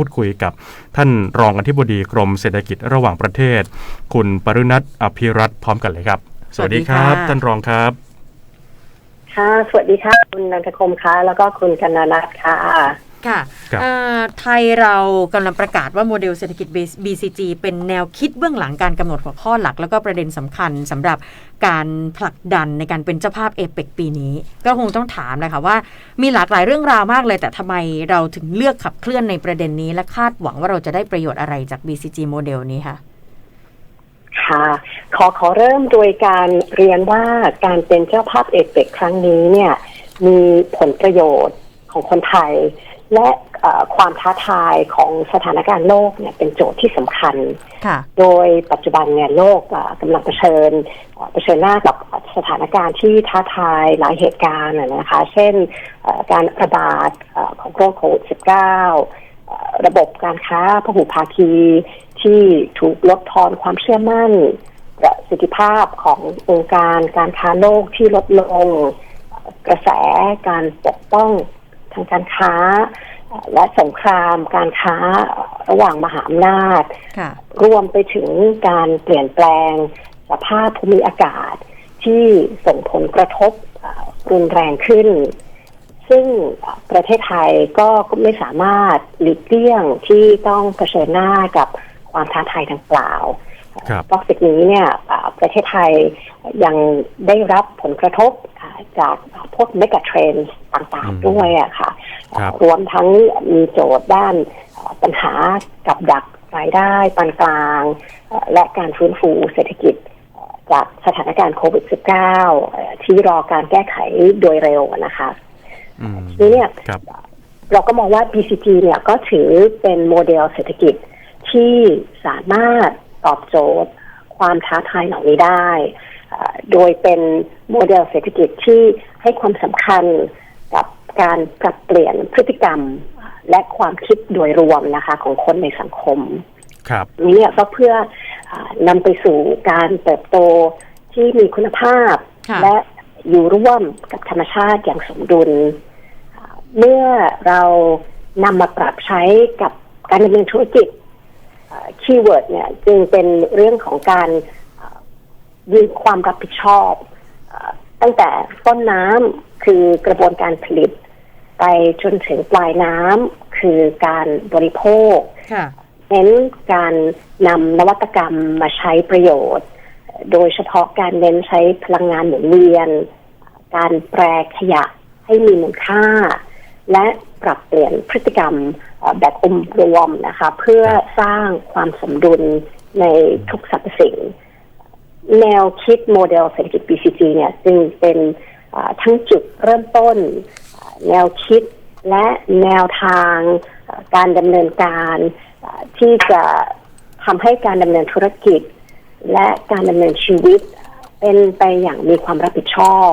พูดคุยกับท่านรองอธิบดีกรมเศรษฐกิจระหว่างประเทศ คุณปรุณัทอภิรัตน์พร้อมกันเลยครับ สวัสดีครับสวัสดีค่ะท่านรองครับ ค่ะ สวัสดีค่ะ คุณนันทคมค่ะ แล้วก็คุณกนนัทค่ะ ค่ะครับเอ่อไทยเรากำลังประกาศว่าโมเดลเศรษฐกิจ BCG เป็นแนวคิดเบื้องหลังการกำหนดหัวข้อหลัก แล้วก็ประเด็นสำคัญสำหรับการผลักดันในการเป็นเจ้าภาพเอเปกปีนี้ ก็คงต้องถามเลยค่ะว่ามีหลากหลายเรื่องราวมากเลย แต่ทำไมเราถึงเลือกขับเคลื่อนในประเด็นนี้ และคาดหวังว่าเราจะได้ประโยชน์อะไรจาก BCG โมเดลนี้ค่ะค่ะขอขอเริ่มโดยการเรียนว่าการเป็นเจ้าภาพเอเปกครั้งนี้เนี่ยมีผลประโยชน์ของคนไทย และเอ่อความท้าทายของสถานการณ์โลกเนี่ยเป็นโจทย์ที่สำคัญค่ะโดยปัจจุบันเนี่ยโลกอะกำลังเผชิญเอ่อเผชิญหน้ากับสถานการณ์ที่ท้าทายหลายเหตุการณ์อะนะคะ เช่นเอ่อการระบาดเอ่อของโรคโควิด -19 เอ่อระบบการค้าพหุภาคีที่ถูกลดทอนความเชื่อมั่น ประสิทธิภาพขององค์การการค้าโลกที่ลดลงเอ่อกระแสการปกป้อง ทางการค้าเอ่อและสงครามการค้าระหว่างมหาอำนาจค่ะรวมไปถึงการเปลี่ยนแปลงสภาพภูมิอากาศที่ส่งผลกระทบเอ่อรุนแรงขึ้น ซึ่งประเทศไทยก็ไม่สามารถหลีกเลี่ยงที่ต้องเผชิญหน้ากับความท้าทายดังกล่าวครับ นอกจากนี้เนี่ยอ่าประเทศไทยยังได้รับผลกระทบอ่าจากพวกเมกะเทรนด์ต่างอืมๆด้วยอะค่ะครับรวมทั้งมีโจทย์ด้านเอ่อปัญหากับดักรายได้ปานกลางเอ่อและการฟื้นฟูเศรษฐกิจเอ่อจากสถานการณ์โควิด -19 เอ่อที่รอการแก้ไขโดยเร็วนะคะอืมทีนี้เนี่ยครับเราก็มองว่า BCG เนี่ยก็ถือเป็นโมเดลเศรษฐกิจที่สามารถ ตอบโจทย์ ความท้าทายเหล่านี้ได้เอ่อโดยเป็นโมเดลเศรษฐกิจที่ให้ความสำคัญกับการปรับเปลี่ยนพฤติกรรมและความคิดโดยรวมนะคะของคนในสังคม ครับนี้เนี่ยก็เพื่ออานำไปสู่การเติบโตที่มีคุณภาพค่ะและอยู่ร่วมกับธรรมชาติอย่างสมดุลอ่าเมื่อเรานำมาปรับใช้กับการดำเนินธุรกิจ คีย์เวิร์ดเนี่ยจึงเป็นเรื่องของการอ่ายืนความรับผิดชอบอาตั้งแต่ต้นน้ำคือกระบวนการผลิต ไปจนถึงปลายน้ำคือการบริโภคค่ะเน้นการนำนวัตกรรมมาใช้ประโยชน์ โดยเฉพาะการเน้นใช้พลังงานหมุนเวียน การแปรขยะให้มีมูลค่า และปรับเปลี่ยนพฤติกรรมแบบองค์รวมนะคะเพื่อสร้างความสมดุลในทุกสรรพสิ่ง แนวคิดโมเดลเศรษฐกิจ BCG เนี่ยจึงเป็นทั้งจุดเริ่มต้น แนวคิดและแนวทางการดำเนินการที่จะทำให้การดำเนินธุรกิจ และการดำเนินชีวิต เป็นไปอย่างมีความรับผิดชอบ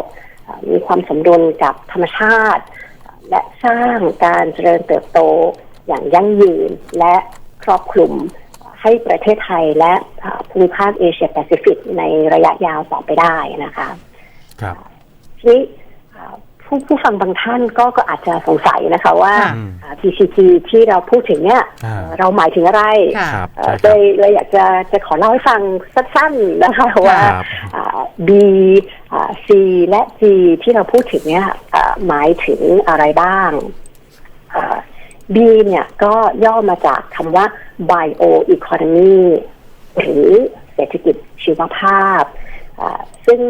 มีความสมดุลกับธรรมชาติ และสร้างการเจริญเติบโตอย่างยั่งยืนและครอบคลุมให้ประเทศไทยและอ่าภูมิภาคเอเชียแปซิฟิกในระยะยาวต่อไปได้นะคะครับทีนี้อ่าผู้ผู้ฟังบางท่านก็ก็อาจจะสงสัยนะคะว่าค่ะอ่า BCG ที่เราพูดถึงเนี่ยอ่าเอ่อเราหมายถึงอะไรค่ะครับเอ่อใช่คเลรับยเลยอยากจะจะขอเล่าให้ฟังสั้นๆนะคะว่าครับอ่า B อ่า C และ G ที่เราพูดถึงเนี่ยหมายถึงอะไรบ้าง B เนี่ยก็ย่อมาจากคำว่า bio economy หรือเศรษฐกิจชีวภาพอ่าซึ่ง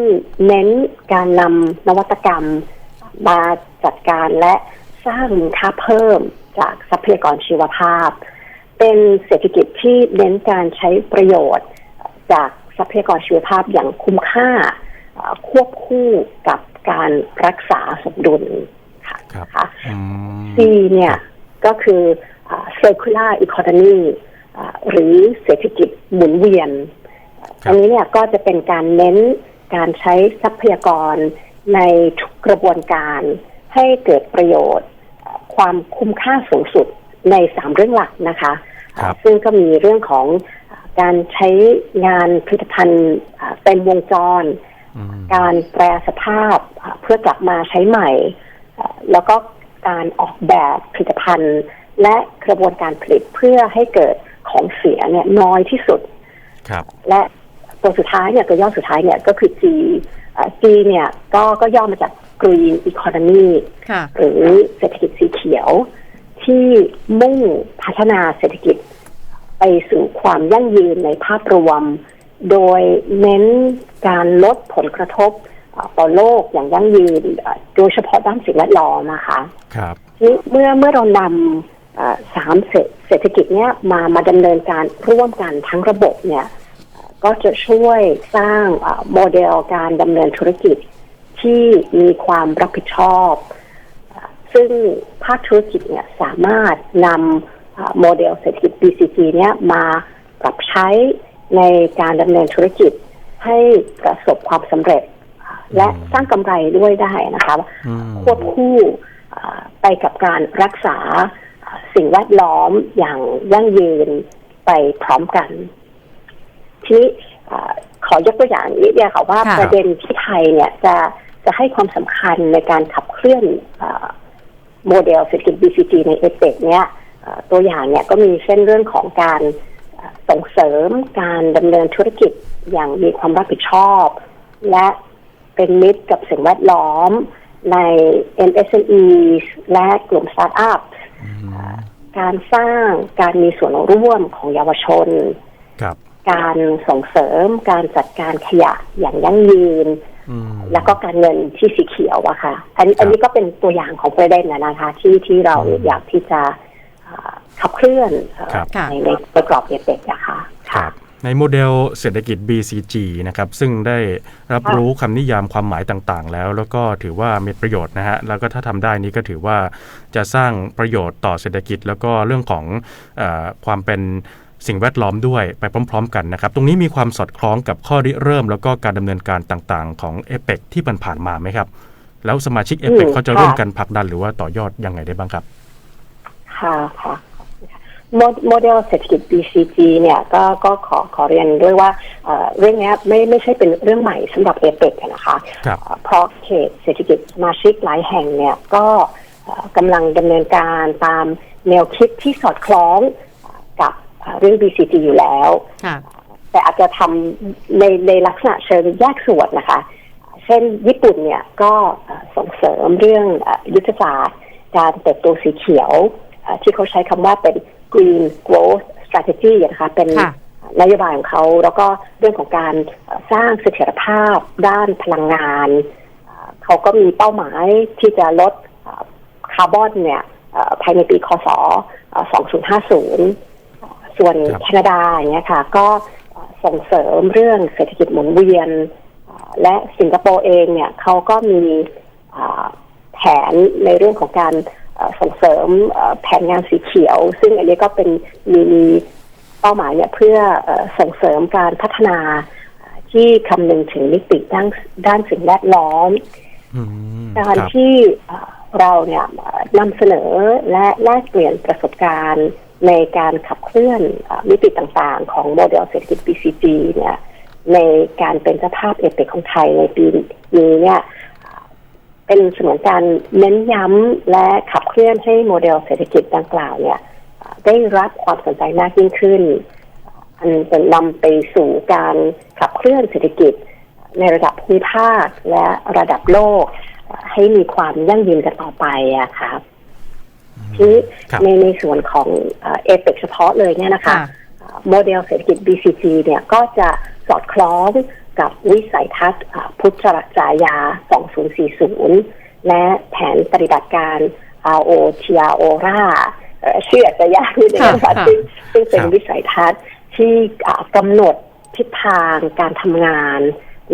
เน้นการนำนวัตกรรมมาจัดการและสร้างมูลค่าเพิ่มจากทรัพยากรชีวภาพ เป็นเศรษฐกิจที่เน้นการใช้ประโยชน์จากทรัพยากรชีวภาพอย่างคุ้มค่า ควบคู่กับการรักษาสมดุลค่ะครับนะคะอืม C เนี่ยก็คืออ่า circular economy อ่าหรือเศรษฐกิจหมุนเวียนครับอันนี้เนี่ยก็จะเป็นการเน้นการใช้ทรัพยากรในทุกกระบวนการให้เกิดประโยชน์อ่าความคุ้มค่าสูงสุดในสามเรื่องหลักนะคะครับซึ่งก็มีเรื่องของอ่าการใช้งานผลิตภัณฑ์อ่าเต็มวงจรอืม การแปรสภาพอ่าเพื่อกลับมาใช้ใหม่อ่าแล้วก็การออกแบบผลิตภัณฑ์ และกระบวนการผลิตเพื่อให้เกิดของเสียเนี่ยน้อยที่สุดครับ และตัวสุดท้ายเนี่ยตัวย่อสุดท้ายเนี่ยก็คือ G เอ่อ G เนี่ยก็ก็ย่อมาจาก Green Economy ค่ะหรือเศรษฐกิจสีเขียว ที่มุ่งพัฒนาเศรษฐกิจ ไปสู่ความยั่งยืนในภาพรวม โดยเน้นการลดผลกระทบเอ่อต่อโลกอย่างยั่งยืนเอ่อโดยเฉพาะด้านสิ่งแวดล้อมนะคะครับที่เมื่อเมื่อเรานำเอ่อสามเศรษเศรษฐกิจเนี้ยมามาดำเนินการร่วมกันทั้งระบบเนี่ยเอ่อก็จะช่วยสร้างเอ่อโมเดลการดำเนินธุรกิจที่มีความรับผิดชอบเอ่อซึ่งภาคธุรกิจเนี่ยสามารถนำเอ่อโมเดลเศรษฐกิจ BCG เนี้ยมาปรับใช้ ในการดำเนินธุรกิจให้ประสบความสำเร็จ และสร้างกำไรด้วยได้นะคะอืมควบคู่เอ่อไปกับการรักษาเอ่อสิ่งแวดล้อมอย่างยั่งยืนไปพร้อมกัน ทีนี้เอ่อขอยกตัวอย่างนิดเดียวค่ะว่าค่ะประเด็นที่ไทยเนี่ยจะจะให้ความสำคัญในการขับเคลื่อนเอ่อโมเดลเศรษฐกิจ BCG ในเอเปกเนี่ยเอ่อตัวอย่างเนี่ยก็มีเช่นเรื่องของการเอ่อ ส่งเสริมการดำเนินธุรกิจอย่างมีความรับผิดชอบ และเป็นมิตรกับสิ่งแวดล้อมใน MSME และกลุ่มสตาร์ทอัพการสร้างการมีส่วนร่วมของเยาวชนครับการส่งเสริมการจัดการขยะอย่างยั่งยืนอืมแล้วก็การเงินที่สีเขียวอะค่ะ อันนี้ครับอันนี้ก็เป็นตัวอย่างของประเด็นนะนะคะ ที่ที่เราอยากที่จะอ่า ขับเคลื่อนเอ่อครับค่ะในในประกรอบเอเปกอะค่ะครับในโมเดลเศรษฐกิจ BCG นะครับ ซึ่งได้รับรู้คำนิยามความหมายต่างๆ แล้ว แล้วก็ถือว่ามีประโยชน์นะฮะ แล้วก็ถ้าทำได้นี้ก็ถือว่าจะสร้างประโยชน์ต่อเศรษฐกิจ แล้วก็เรื่องของเออความเป็นสิ่งแวดล้อมด้วยไปพร้อม ๆ กันนะครับ ตรงนี้มีความสอดคล้องกับข้อริเริ่ม แล้วก็การดำเนินการต่างๆ ของเอเปกที่ผ่านๆมาไหมครับ แล้วสมาชิกเอเปกอืมเขาจะค่ะร่วมกันผลักดันหรือว่าต่อยอดยังไงได้บ้างครับ ค่ะค่ะ โมโมเดลเศรษฐกิจ BCG เนี่ยก็ก็ขอขอเรียนด้วยว่าเอ่อเรื่องเนี้ยไม่ไม่ใช่เป็นเรื่องใหม่สำหรับเอเปกนะคะครับเอ่อเพราะเขตเศรษฐกิจสมาชิกหลายแห่งเนี่ยก็เอ่อกำลังดำเนินการตามแนวคิดที่สอดคล้องกับเอ่อเรื่อง BCG อยู่แล้วค่ะแต่อาจจะทำในในลักษณะเชิงแยกส่วนนะคะ เช่นญี่ปุ่นเนี่ยก็เอ่อส่งเสริมเรื่องเอ่อยุทธศาสตร์การเติบโตสีเขียวเอ่อที่เขาใช้คำว่าเป็น green growth strategy นะคะเป็นค่ะนโยบายของเขา แล้วก็เรื่องของการเอ่อสร้างเสถียรภาพด้านพลังงานเอ่อเขาก็มีเป้าหมายที่จะลดเอ่อคาร์บอนเนี่ยเอ่อภายในปีคศเอ่อ2050 ส่วนครับแคนาดาอย่างเงี้ยค่ะ ก็เอ่อส่งเสริมเรื่องเศรษฐกิจหมุนเวียนเอ่อและสิงคโปร์เองเนี่ยเขาก็มีอ่าแผนในเรื่องของการเอ่อ ส่งเสริมเอ่อแผนงานสีเขียว ซึ่งอันนี้ก็เป็นมีมีเป้าหมายเนี่ยเพื่อเอ่อส่งเสริมการพัฒนาเอ่อที่คำนึงถึงมิติด้านด้านสิ่งแวดล้อมอืมการครับที่เอ่อเราเนี่ยเอ่อนำเสนอและแลกเปลี่ยนประสบการณ์ในการขับเคลื่อนเอ่อมิติต่างๆ ของโมเดลเศรษฐกิจ BCG เนี่ยในการเป็นเจ้าภาพเอเปกของไทยในปีนี้เนี่ยเอ่อเป็นเสมือนการเน้นย้ำและขับ เคลื่อนให้โมเดลเศรษฐกิจดังกล่าวเนี่ยเอ่อได้รับความสนใจมากยิ่งขึ้น อันจะนำไปสู่การขับเคลื่อนเศรษฐกิจในระดับภูมิภาคและระดับโลกเอ่อให้มีความยั่งยืนกันต่อไปอะครับทีนี้ครับในในส่วนของเอเปกเฉพาะเลยเนี่ยนะคะค่ะเอ่อโมเดลเศรษฐกิจ BCG เนี่ยก็จะสอดคล้องกับวิสัยทัศน์อ่าพุทธจายา 2040 และแผนปฏิบัติการ RO TRO ราชื่ออาจจะยากนิดนึงนะคะค่ะซึ่งซึ่งเป็นครับวิสัยทัศน์ที่อ่ากำหนดทิศทางการทำงาน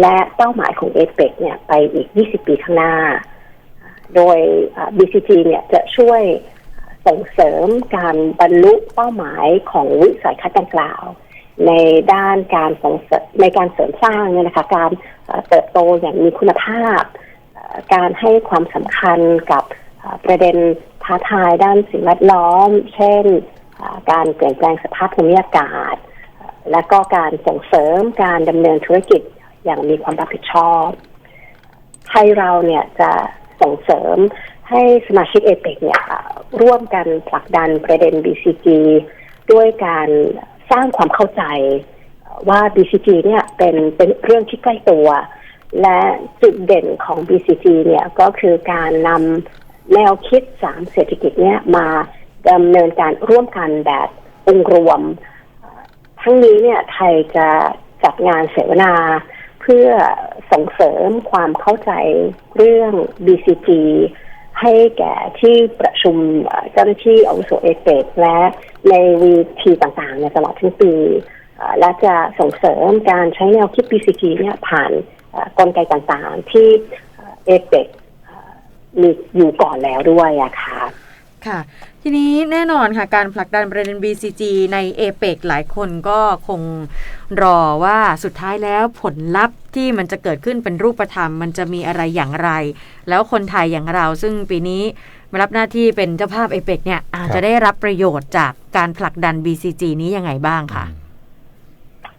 และเป้าหมายของเอเปกเนี่ยไปอีก 20 ปีข้างหน้า โดยอ่า BCG เนี่ยจะช่วยส่งเสริมการบรรลุเป้าหมายของวิสัยทัศน์ดังกล่าว ในด้านการส่งเสริมในการเสริมสร้างเนี่ยนะคะการเอ่อเติบโตอย่างมีคุณภาพเอ่อการให้ความสำคัญกับเอ่อ ประเด็นท้าทายด้านสิ่งแวดล้อม เช่น การเปลี่ยนแปลงสภาพภูมิอากาศ และก็การส่งเสริมการดำเนินธุรกิจอย่างมีความรับผิดชอบไทยเราเนี่ยจะส่งเสริมให้สมาชิกเอเปกเนี่ยร่วมกันผลักดันประเด็น BCG ด้วยการสร้างความเข้าใจว่า BCG เนี่ยเป็นเป็นเรื่องที่ใกล้ตัว และจุดเด่นของ BCG เนี่ยก็คือการนำ แนวคิดสามเศรษฐกิจเนี่ยมาดำเนินการร่วมกันแบบองค์รวม ทั้งนี้เนี่ยไทยจะจัดงานเสวนาเพื่อส่งเสริมความเข้าใจเรื่อง BCG ให้แก่ที่ประชุมเจ้าหน้าที่อาวุโสเอเปกและในวีทีต่างๆ ในตลอดทั้งปี และจะส่งเสริมการใช้แนวคิด BCG เนี่ยผ่านเอ่อกลไกต่างๆ ที่เอเปก มีอยู่ก่อนแล้วด้วยอะค่ะค่ะ ทีนี้แน่นอนค่ะการผลักดันประเด็น BCG ในเอเปกหลายคนก็คงรอว่าสุดท้ายแล้วผลลัพธ์ที่มันจะเกิดขึ้นเป็นรูปธรรม มันจะมีอะไรอย่างไร แล้วคนไทยอย่างเราซึ่งปีนี้มารับหน้าที่เป็นเจ้าภาพเอเปกเนี่ยอาจจะได้รับประโยชน์จากการผลักดัน BCG นี้ยังไงบ้างคะ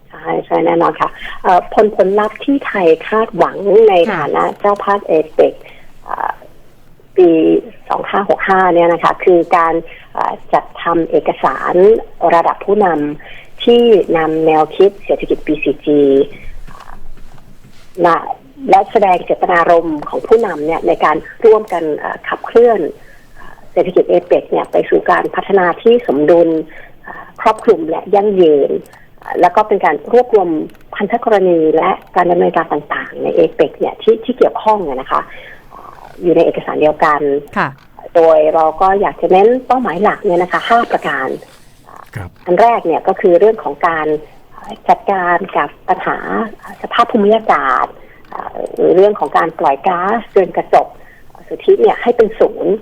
ใช่ใช่แน่นอนค่ะเอ่อผลผลลัพธ์ที่ไทยคาดหวังในค่ะฐานะเจ้าภาพเอเปกปี 2565 เนี่ยนะคะคือการจัดทำเอกสารระดับผู้นำที่นำแนวคิดเศรษฐกิจ BCG และและแสดงเจตนารมณ์ของผู้นำเนี่ยในการร่วมกันขับเคลื่อนเศรษฐกิจเอเปกเนี่ยไปสู่การพัฒนาที่สมดุลครอบคลุมและยั่งยืนแล้วก็เป็นการรวบรวมพันธกรณีและการดำเนินการต่างๆ ในเอเปกเนี่ยที่ที่เกี่ยวข้องนนะคะ อ่ออยู่ในเอกสารเดียวกัน ค่ะ โดยเราก็อยากจะเน้นเป้าหมายหลักเนี่ยนะคะห้าประการ ครับอันแรกเนี่ยก็คือเรื่องของการเอ่อจัดการกับปัญหาสภาพภูมิอากาศเอ่อหรือเรื่องของการปล่อยก๊าซเรือนกระจกสุทธิเนี่ยให้เป็นศูนย์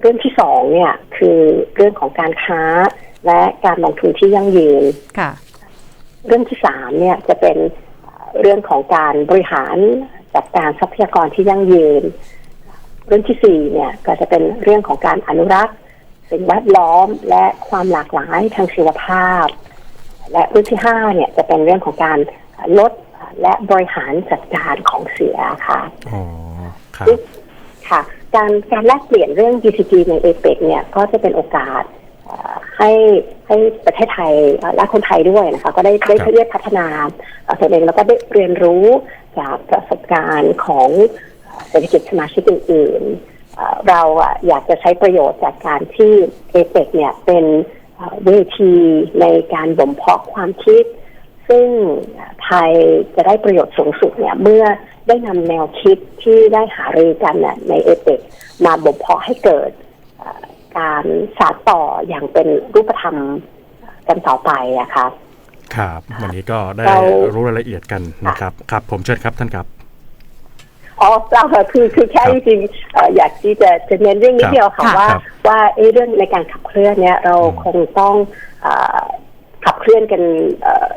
เรื่องที่สองเนี่ยคือเรื่องของการค้าและการลงทุนที่ยั่งยืนค่ะ เรื่องที่สามเนี่ยจะเป็นเอ่อเรื่องของการบริหาร จัดการทรัพยากรที่ยั่งยืน เรื่องที่สี่เนี่ยก็จะเป็นเรื่องของการอนุรักษ์สิ่งแวดล้อมและความหลากหลายทางชีวภาพ และเรื่องที่ห้าเนี่ยจะเป็นเรื่องของการลดและบริหารจัดการของเสียค่ะอ๋อครับค่ะ การการแลกเปลี่ยนเรื่อง BCG ในเอเปกเนี่ยก็จะเป็นโอกาสเอ่อ ให้ให้ประเทศไทยเอ่อและคนไทยด้วยนะคะ ก็ได้ได้ครับเรียกพัฒนาเอ่อตัวเองแล้วก็ได้เรียนรู้จากประสบการณ์ของเอ่อเศรษฐกิจสมาชิกอื่นๆเอ่อเราอะอยากจะใช้ประโยชน์จากการที่เอเปกเนี่ยเป็นเอ่อเวทีในการบ่มเพาะความคิด ซึ่งไทยจะได้ประโยชน์สูงสุดเนี่ยเมื่อได้นำแนวคิดที่ได้หารือกันเนี่ยในเอเปกมาบ่มเพาะให้เกิดเอ่อ การสานต่ออย่างเป็นรูปธรรมกันต่อไปอะค่ะครับ วันนี้ก็ได้เรารู้รายละเอียดกันนะครับ ครับ ผมเชิญครับท่านครับอ๋อเปล่าค่ะคือคือแค่ครับจริงๆเอ่ออยากที่จะจะเน้นเรื่องนี้ครับเดียวค่ะครับว่าครับว่าเอ้เรื่องในการขับเคลื่อนเนี่ยเราอืมคงต้องเอ่อขับเคลื่อนกันเอ่อ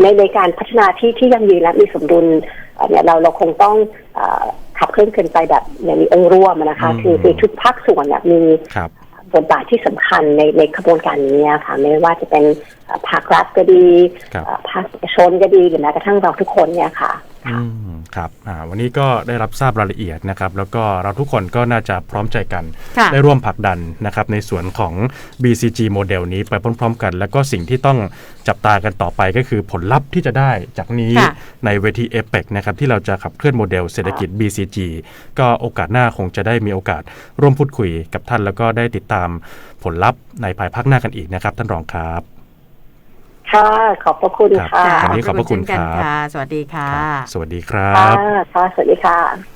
ในในการพัฒนาที่ที่ยั่งยืนและมีสมดุลเอ่อเนี่ยเราเราคงต้องเอ่อ ขับเคลื่อนกันไปแบบอย่างมีองค์รวมอะนะคะอืมคือคือทุกภาคส่วนเนี่ยมีครับบทบาทที่สำคัญในในขบวนการนี้อะค่ะไม่ว่าจะเป็นเอ่อภาครัฐก็ดีครับเอ่อภาคเอกชนก็ดีหรือแม้กระทั่งเราทุกคนเนี่ยค่ะ อืมครับอ่าวันนี้ก็ได้รับทราบรายละเอียดนะครับ แล้วก็เราทุกคนก็น่าจะพร้อมใจกัน ค่ะได้ร่วมผลักดันนะครับในส่วนของ BCG โมเดลนี้ไปพร้อมๆกัน แล้วก็สิ่งที่ต้องจับตากันต่อไปก็คือผลลัพธ์ที่จะได้จากนี้ค่ะ ในเวทีเอเปกนะครับที่เราจะขับเคลื่อนโมเดลเศรษฐกิจ BCG ก็โอกาสหน้าคงจะได้มีโอกาสร่วมพูดคุยกับท่าน แล้วก็ได้ติดตามผลลัพธ์ในภายภาคหน้ากันอีกนะครับ ท่านรองครับ ค่ะขอบพระคุณครับค่ะ วันนี้ขอบพระคุณเช่นกันครับ ค่ะ สวัสดีค่ะ สวัสดีครัค่ะบ ค่ะสวัสดีค่ะ